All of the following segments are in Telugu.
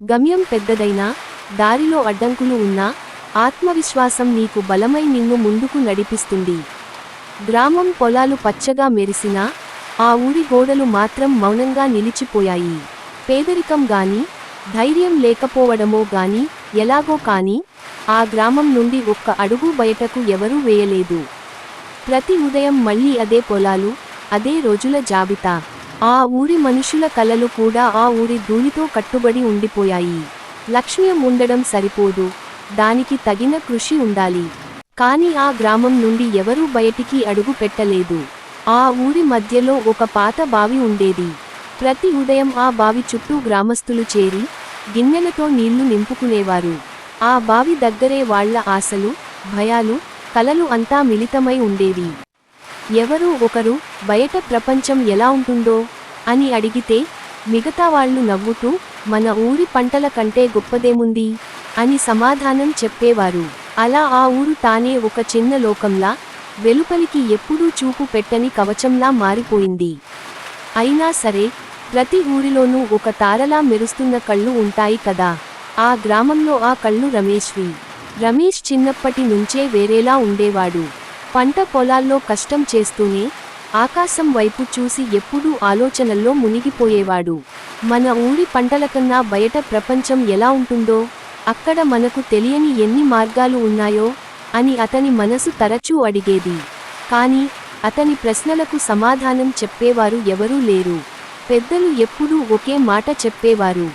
గమ్యం పెద్దదైనా దారిలో అడ్డంకులు ఉన్నా ఆత్మవిశ్వాసం నీకు బలమై నిన్ను ముందుకు నడిపిస్తుంది. గ్రామం పొలాలు పచ్చగా మెరిసినా ఆ ఊరి గోడలు మాత్రం మౌనంగా నిలిచిపోయాయి. పేదరికం గాని ధైర్యం లేకపోవడమో గాని ఎలాగో కాని ఆ గ్రామం నుండి ఒక్క అడుగు బయటకు ఎవరూ వేయలేదు. ప్రతి ఉదయం మళ్ళీ అదే పొలాలు అదే రోజుల జాబితా. ఆ ఊరి మనుషుల కలలు కూడా ఆ ఊరి ధూళితో కట్టుబడి ఉండిపోయాయి. లక్ష్మ్యం ఉండడం సరిపోదు. దానికి తగిన కృషి ఉండాలి. కాని ఆ గ్రామం నుండి ఎవరూ బయటికి అడుగు పెట్టలేదు. ఆ ఊరి మధ్యలో ఒక పాత బావి ఉండేది. ప్రతి ఉదయం ఆ బావి చుట్టూ గ్రామస్తులు చేరి గిన్నెలతో నీళ్ళు నింపుకునేవారు. ఆ బావి దగ్గరే వాళ్ళ ఆశలు భయాలు కలలు అంతా మిళితమై ఉండేవి. ఎవరూ ఒకరు బయట ప్రపంచం ఎలా ఉంటుందో అని అడిగితే మిగతా వాళ్ళు నవ్వుతూ మన ఊరి పంటల కంటే గొప్పదేముంది? అని సమాధానం చెప్పేవారు. అలా ఆ ఊరు తానే ఒక చిన్న లోకంలా వెలుపలికి ఎప్పుడూ చూపు పెట్టని కవచంలా మారిపోయింది. అయినా సరే ప్రతి ఊరిలోనూ ఒక తారలా మెరుస్తున్న కళ్ళు ఉంటాయి కదా. ఆ గ్రామంలో ఆ కళ్ళు రమేష్వి. రమేష్ చిన్నప్పటి నుంచే వేరేలా ఉండేవాడు. పంట పొలాల్లో కష్టం చేస్తూనే ఆకాశం వైపు చూసి ఎప్పుడూ ఆలోచనల్లో మునిగిపోయేవాడు. మన ఊరి పంటలకన్నా బయట ప్రపంచం ఎలా ఉంటుందో అక్కడ మనకు తెలియని ఎన్ని మార్గాలు ఉన్నాయో అని అతని మనసు తరచూ అడిగేది. కానీ అతని ప్రశ్నలకు సమాధానం చెప్పేవారు ఎవరూ లేరు. పెద్దలు ఎప్పుడూ ఒకే మాట చెప్పేవారు.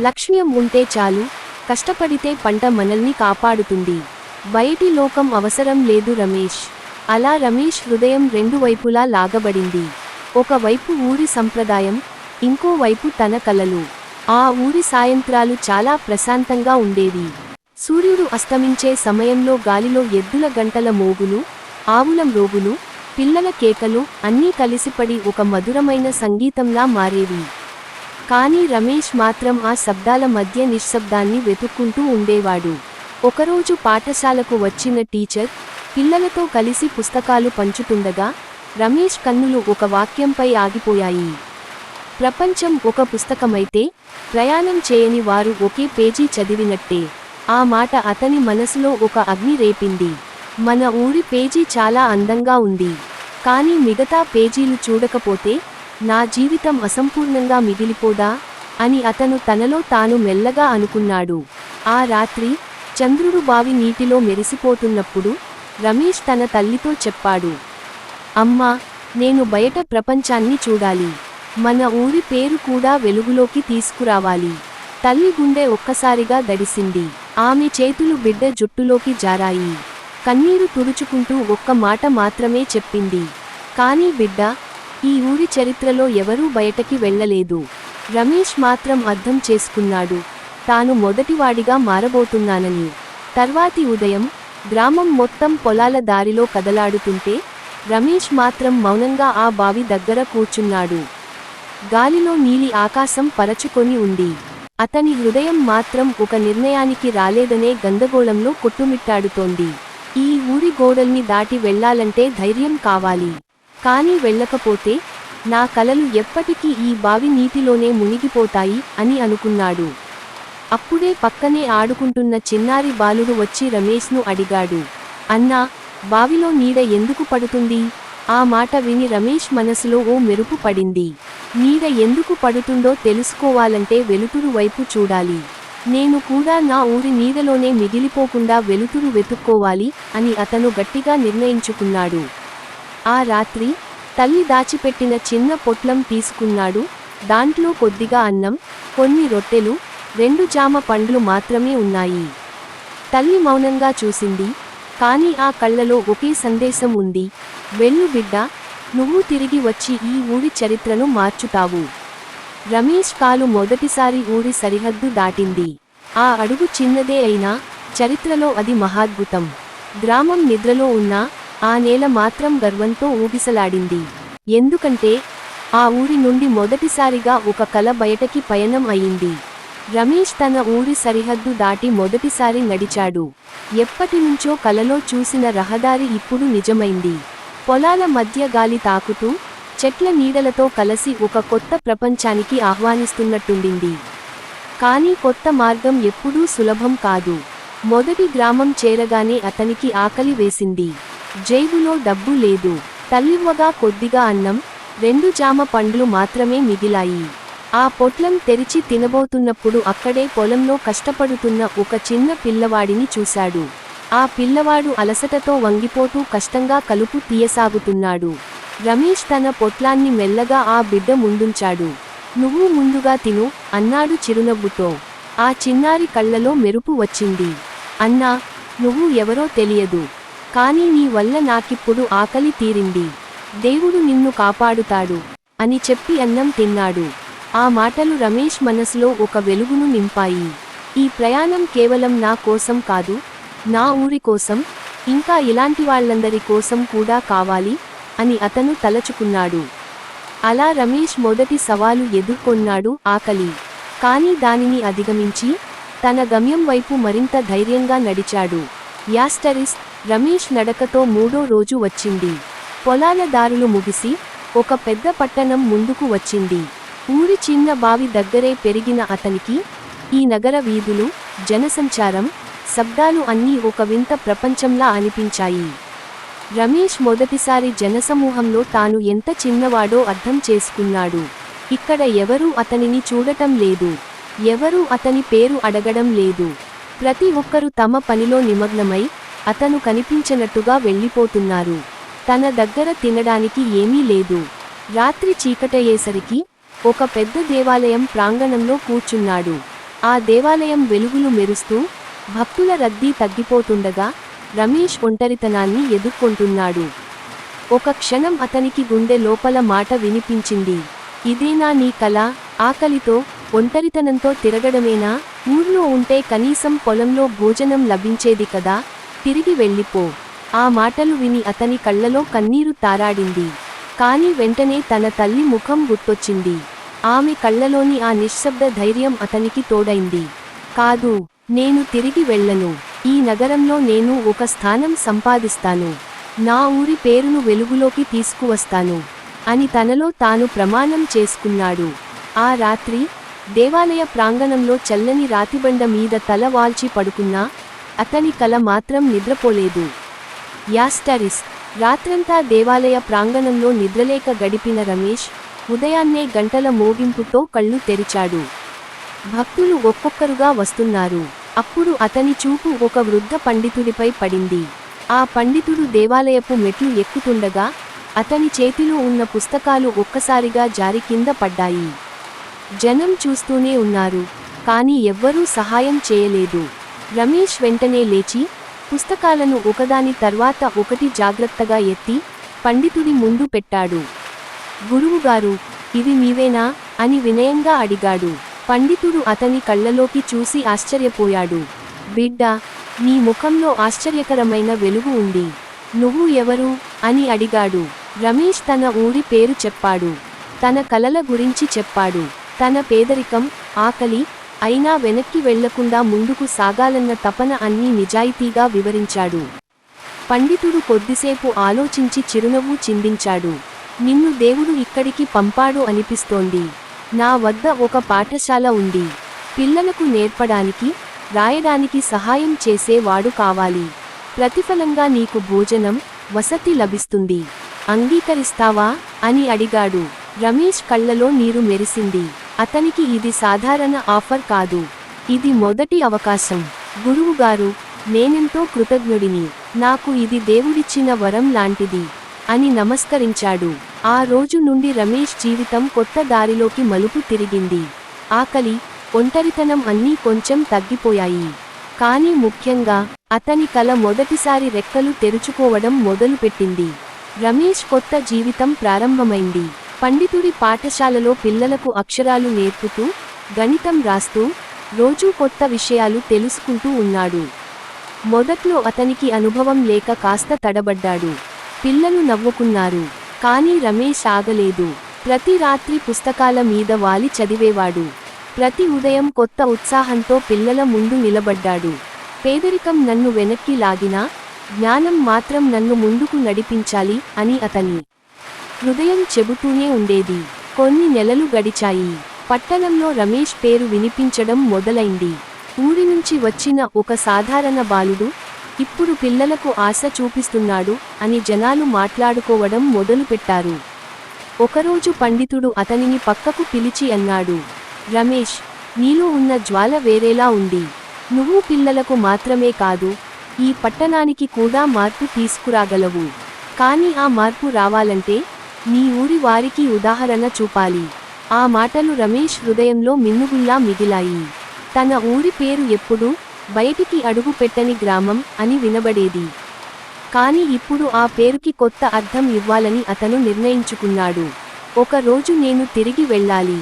లక్ష్మ్యం ఉంటే చాలు కష్టపడితే పంట మనల్ని కాపాడుతుంది. బయటి లోకం అవసరం లేదు రమేష్. అలా రమేష్ హృదయం రెండు వైపులా లాగబడింది. ఒకవైపు ఊరి సంప్రదాయం ఇంకోవైపు తన కలలు. ఆ ఊరి సాయంత్రాలు చాలా ప్రశాంతంగా ఉండేవి. సూర్యుడు అస్తమించే సమయంలో గాలిలో ఎద్దుల గంటల మోగులు ఆవుల రోగులు పిల్లల కేకలు అన్నీ కలిసిపడి ఒక మధురమైన సంగీతంలా మారేవి. కానీ రమేష్ మాత్రం ఆ శబ్దాల మధ్య నిశ్శబ్దాన్ని వెతుక్కుంటూ ఉండేవాడు. ఒకరోజు పాఠశాలకు వచ్చిన టీచర్ పిల్లలతో కలిసి పుస్తకాలు పంచుతుండగా రమేష్ కన్నులు ఒక వాక్యంపై ఆగిపోయాయి. ప్రపంచం ఒక పుస్తకమైతే ప్రయాణం చేయని వారు ఒకే పేజీ చదివినట్టే. ఆ మాట అతని మనసులో ఒక అగ్ని రేపింది. మన ఊరి పేజీ చాలా అందంగా ఉంది. కానీ మిగతా పేజీలు చూడకపోతే నా జీవితం అసంపూర్ణంగా మిగిలిపోదా? అని అతను తనలో తాను మెల్లగా అనుకున్నాడు. ఆ రాత్రి చంద్రుడు బావి నీటిలో మెరిసిపోతున్నప్పుడు రమేష్ తన తల్లితో చెప్పాడు. అమ్మా నేను బయట ప్రపంచాన్ని చూడాలి. మన ఊరి పేరు కూడా వెలుగులోకి తీసుకురావాలి. తల్లి గుండె ఒక్కసారిగా దడిసింది. ఆమె చేతులు బిడ్డ జుట్టులోకి జారాయి. కన్నీరు తుడుచుకుంటూ ఒక్క మాట మాత్రమే చెప్పింది. కానీ బిడ్డ ఈ ఊరి చరిత్రలో ఎవరూ బయటకి వెళ్ళలేదు. రమేష్ మాత్రం అర్థం చేసుకున్నాడు. తాను మొదటివాడిగా మారబోతున్నానని. తర్వాతి ఉదయం గ్రామం మొత్తం పొలాల దారిలో కదలాడుతుంటే రమేష్ మాత్రం మౌనంగా ఆ బావి దగ్గర కూర్చున్నాడు. గాలిలో నీలి ఆకాశం పరచుకొని ఉంది. అతని హృదయం మాత్రం ఒక నిర్ణయానికి రాలేదనే గందగోళంలో కొట్టుమిట్టాడుతోంది. ఈ ఊరి గోడల్ని దాటి వెళ్ళాలంటే ధైర్యం కావాలి. కానీ వెళ్ళకపోతే నా కలలు ఎప్పటికీ ఈ బావి నీటిలోనే మునిగిపోతాయి అని అనుకున్నాడు. అప్పుడే పక్కనే ఆడుకుంటున్న చిన్నారి బాలుడు వచ్చి రమేష్ను అడిగాడు. అన్నా బావిలో నీడ ఎందుకు పడుతుంది ఆ మాట విని రమేష్ మనసులో ఓ మెరుపు పడింది. నీడ ఎందుకు పడుతుందో తెలుసుకోవాలంటే వెలుతురు వైపు చూడాలి. నేను కూడా నా ఊరి నీడలోనే మిగిలిపోకుండా వెలుతురు వెతుక్కోవాలి అని అతను గట్టిగా నిర్ణయించుకున్నాడు. ఆ రాత్రి తల్లి దాచిపెట్టిన చిన్న పొట్లం తీసుకున్నాడు. దాంట్లో కొద్దిగా అన్నం కొన్ని రొట్టెలు రెండు జామ పండ్లు మాత్రమే ఉన్నాయి. తల్లి మౌనంగా చూసింది. కానీ ఆ కళ్ళలో ఒకే సందేశం ఉంది. వెళ్ళు బిడ్డ నువ్వు తిరిగి వచ్చి ఈ ఊరి చరిత్రను మార్చుతావు. రమేష్ కాలు మొదటిసారి ఊరి సరిహద్దు దాటింది. ఆ అడుగు చిన్నదే అయినా చరిత్రలో అది మహాద్భుతం. గ్రామం నిద్రలో ఉన్నా ఆ నేల మాత్రం గర్వంతో ఊగిసలాడింది. ఎందుకంటే ఆ ఊరి నుండి మొదటిసారిగా ఒక కల బయటకి పయనం అయింది. రమేష్ తన ఊరి సరిహద్దు దాటి మొదటిసారి నడిచాడు. ఎప్పటినుంచో కలలో చూసిన రహదారి ఇప్పుడు నిజమైంది. పొలాల మధ్య గాలి తాకుతూ చెట్ల నీడలతో కలసి ఒక కొత్త ప్రపంచానికి ఆహ్వానిస్తున్నట్టుండింది. కానీ కొత్త మార్గం ఎప్పుడూ సులభం కాదు. మొదటి గ్రామం చేరగానే అతనికి ఆకలి వేసింది. జేబులో డబ్బు లేదు. తల్లివ్వగా కొద్దిగా అన్నం రెండు జామ పండ్లు మాత్రమే మిగిలాయి. ఆ పొట్లం తెరిచి తినబోతున్నప్పుడు అక్కడే పొలంలో కష్టపడుతున్న ఒక చిన్న పిల్లవాడిని చూశాడు. ఆ పిల్లవాడు అలసటతో వంగిపోతూ కష్టంగా కలుపు తీయసాగుతున్నాడు. రమేష్ తన పొట్లాన్ని మెల్లగా ఆ బిడ్డ ముందుంచాడు. నువ్వు ముందుగా తిను అన్నాడు చిరునవ్వుతో. ఆ చిన్నారి కళ్ళలో మెరుపు వచ్చింది. అన్నా నువ్వు ఎవరో తెలియదు. కానీ నీ వల్ల నాకిప్పుడు ఆకలి తీరింది. దేవుడు నిన్ను కాపాడుతాడు అని చెప్పి అన్నం తిన్నాడు. ఆ మాటలు రమేష్ మనసులో ఒక వెలుగును నింపాయి. ఈ ప్రయాణం కేవలం నా కోసం కాదు నా ఊరి కోసం ఇంకా ఇలాంటి వాళ్ళందరి కోసం కూడా కావాలి అని అతను తలచుకున్నాడు. అలా రమేష్ మొదటి సవాలు ఎదుర్కొన్నాడు ఆకలి. కానీ దానిని అధిగమించి తన గమ్యం వైపు మరింత ధైర్యంగా నడిచాడు. యాస్టరిస్ రమేష్ నడకతో మూడో రోజు వచ్చింది. పొలాల దారులు ముగిసి ఒక పెద్ద పట్టణం ముందుకు వచ్చింది. ఊరి చిన్న బావి దగ్గరే పెరిగిన అతనికి ఈ నగర వీధులు జనసంచారం శబ్దాలు అన్నీ ఒక వింత ప్రపంచంలా అనిపించాయి. రమేష్ మొదటిసారి జనసమూహంలో తాను ఎంత చిన్నవాడో అర్థం చేసుకున్నాడు. ఇక్కడ ఎవరూ అతనిని చూడటం లేదు. ఎవరూ అతని పేరు అడగడం లేదు. ప్రతి ఒక్కరూ తమ పనిలో నిమగ్నమై అతను కనిపించనట్టుగా వెళ్ళిపోతున్నారు. తన దగ్గర తినడానికి ఏమీ లేదు. రాత్రి చీకటయ్యేసరికి ఒక పెద్ద దేవాలయం ప్రాంగణంలో కూర్చున్నాడు. ఆ దేవాలయం వెలుగులు మెరుస్తూ భక్తుల రద్దీ తగ్గిపోతుండగా రమేష్ ఒంటరితనాన్ని ఎదుర్కొంటున్నాడు. ఒక క్షణం అతనికి గుండె లోపల మాట వినిపించింది. ఇదేనా నీ కల? ఆకలితో ఒంటరితనంతో తిరగడమేనా? ఊర్లో ఉంటే కనీసం పొలంలో భోజనం లభించేది కదా? తిరిగి వెళ్ళిపో. ఆ మాటలు విని అతని కళ్ళలో కన్నీరు తారాడింది. కాని వెంటనే తన తల్లి ముఖం గుర్తొచ్చింది. ఆమె కళ్ళలోని ఆ నిశ్శబ్ద ధైర్యం అతనికి తోడైంది. కాదు నేను తిరిగి వెళ్ళను. ఈ నగరంలో నేను ఒక స్థానం సంపాదిస్తాను. నా ఊరి పేరును వెలుగులోకి తీసుకువస్తాను. అని తనలో తాను ప్రమాణం చేసుకున్నాడు. ఆ రాత్రి దేవాలయ ప్రాంగణంలో చల్లని రాతిబండ మీద తల వాల్చి పడుకున్నా అతని కల మాత్రం నిద్రపోలేదు. యాస్టరిస్ రాత్రంతా దేవాలయ ప్రాంగణంలో నిద్రలేక గడిపిన రమేష్ ఉదయాన్నే గంటల మోగింపుతో కళ్ళు తెరిచాడు. భక్తులు ఒక్కొక్కరుగా వస్తున్నారు. అప్పుడు అతని చూపు ఒక వృద్ధ పండితుడిపై పడింది. ఆ పండితుడు దేవాలయపు మెట్లు ఎక్కుతుండగా అతని చేతిలో ఉన్న పుస్తకాలు ఒక్కసారిగా జారి కింద పడ్డాయి. జనం చూస్తూనే ఉన్నారు కానీ ఎవ్వరూ సహాయం చేయలేదు. రమేష్ వెంటనే లేచి పుస్తకాలను ఒకదాని తర్వాత ఒకటి జాగ్రత్తగా ఎత్తి పండితుడి ముందు పెట్టాడు. గురువుగారు ఇవి మీవేనా? అని వినయంగా అడిగాడు. పండితుడు అతని కళ్ళలోకి చూసి ఆశ్చర్యపోయాడు. బిడ్డ నీ ముఖంలో ఆశ్చర్యకరమైన వెలుగు ఉంది. నువ్వు ఎవరు? అని అడిగాడు. రమేష్ తన ఊరి పేరు చెప్పాడు. తన కలల గురించి చెప్పాడు. తన పేదరికం ఆకలి అయినా వెనక్కి వెళ్ళకుండా ముందుకు సాగాలన్న తపన అన్నీ నిజాయితీగా వివరించాడు. పండితుడు కొద్దిసేపు ఆలోచించి చిరునవ్వు చిందించాడు. నిన్ను దేవుడు ఇక్కడికి పంపాడు అనిపిస్తోంది. నా వద్ద ఒక పాఠశాల ఉంది. పిల్లలకు నేర్పడానికి రాయడానికి సహాయం చేసేవాడు కావాలి. ప్రతిఫలంగా నీకు భోజనం వసతి లభిస్తుంది. అంగీకరిస్తావా? అని అడిగాడు. రమేష్ కళ్ళలో నీరు మెరిసింది. అతనికి ఇది సాధారణ ఆఫర్ కాదు. ఇది మొదటి అవకాశం. గురువుగారు నేనెంతో కృతజ్ఞుడిని. నాకు ఇది దేవుడిచ్చిన వరం లాంటిది. అని నమస్కరించాడు. ఆ రోజు నుండి రమేష్ జీవితం కొత్త దారిలోకి మలుపు తిరిగింది. ఆకలి ఒంటరితనం అన్నీ కొంచెం తగ్గిపోయాయి. కానీ ముఖ్యంగా అతని కల మొదటిసారి రెక్కలు తెరుచుకోవడం మొదలుపెట్టింది. రమేష్ కొత్త జీవితం ప్రారంభమైంది. పండితుడి పాఠశాలలో పిల్లలకు అక్షరాలు నేర్పుతూ గణితం రాస్తూ రోజూ కొత్త విషయాలు తెలుసుకుంటూ ఉన్నాడు. మొదట్లో అతనికి అనుభవం లేక కాస్త తడబడ్డాడు. పిల్లలు నవ్వుకున్నారు. కానీ రమేష్ ఆగలేదు. ప్రతి రాత్రి పుస్తకాల మీద వాలి చదివేవాడు. ప్రతి ఉదయం కొత్త ఉత్సాహంతో పిల్లల ముందు నిలబడ్డాడు. పేదరికం నన్ను వెనక్కి లాగినా జ్ఞానం మాత్రం నన్ను ముందుకు నడిపించాలి అని అతని హృదయం చెబుతూనే ఉండేది. కొన్ని నెలలు గడిచాయి. పట్టణంలో రమేష్ పేరు వినిపించడం మొదలైంది. ఊరి నుంచి వచ్చిన ఒక సాధారణ బాలుడు ఇప్పుడు పిల్లలకు ఆశ చూపిస్తున్నాడు అని జనాలు మాట్లాడుకోవడం మొదలుపెట్టారు. ఒకరోజు పండితుడు అతనిని పక్కకు పిలిచి అన్నాడు రమేష్ నీలో ఉన్న జ్వాల వేరేలా ఉంది. నువ్వు పిల్లలకు మాత్రమే కాదు ఈ పట్టణానికి కూడా మార్పు తీసుకురాగలవు. కానీ ఆ మార్పు రావాలంటే నీ ఊరి వారికి ఉదాహరణ చూపాలి. ఆ మాటలు రమేష్ హృదయంలో మిన్నుగుల్లా మిగిలాయి. తన ఊరి పేరు ఎప్పుడూ బయటికి అడుగు పెట్టని గ్రామం అని వినబడేది. కాని ఇప్పుడు ఆ పేరుకి కొత్త అర్థం ఇవ్వాలని అతను నిర్ణయించుకున్నాడు. ఒక రోజు నేను తిరిగి వెళ్ళాలి.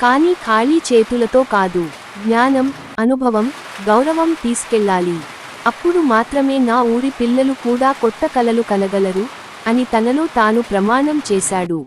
కానీ ఖాళీ చేతులతో కాదు. జ్ఞానం అనుభవం గౌరవం తీసుకెళ్ళాలి. అప్పుడు మాత్రమే నా ఊరి పిల్లలు కూడా కొత్త కలలు కలగలరు అని తనలో తాను ప్రమాణం చేశాడు.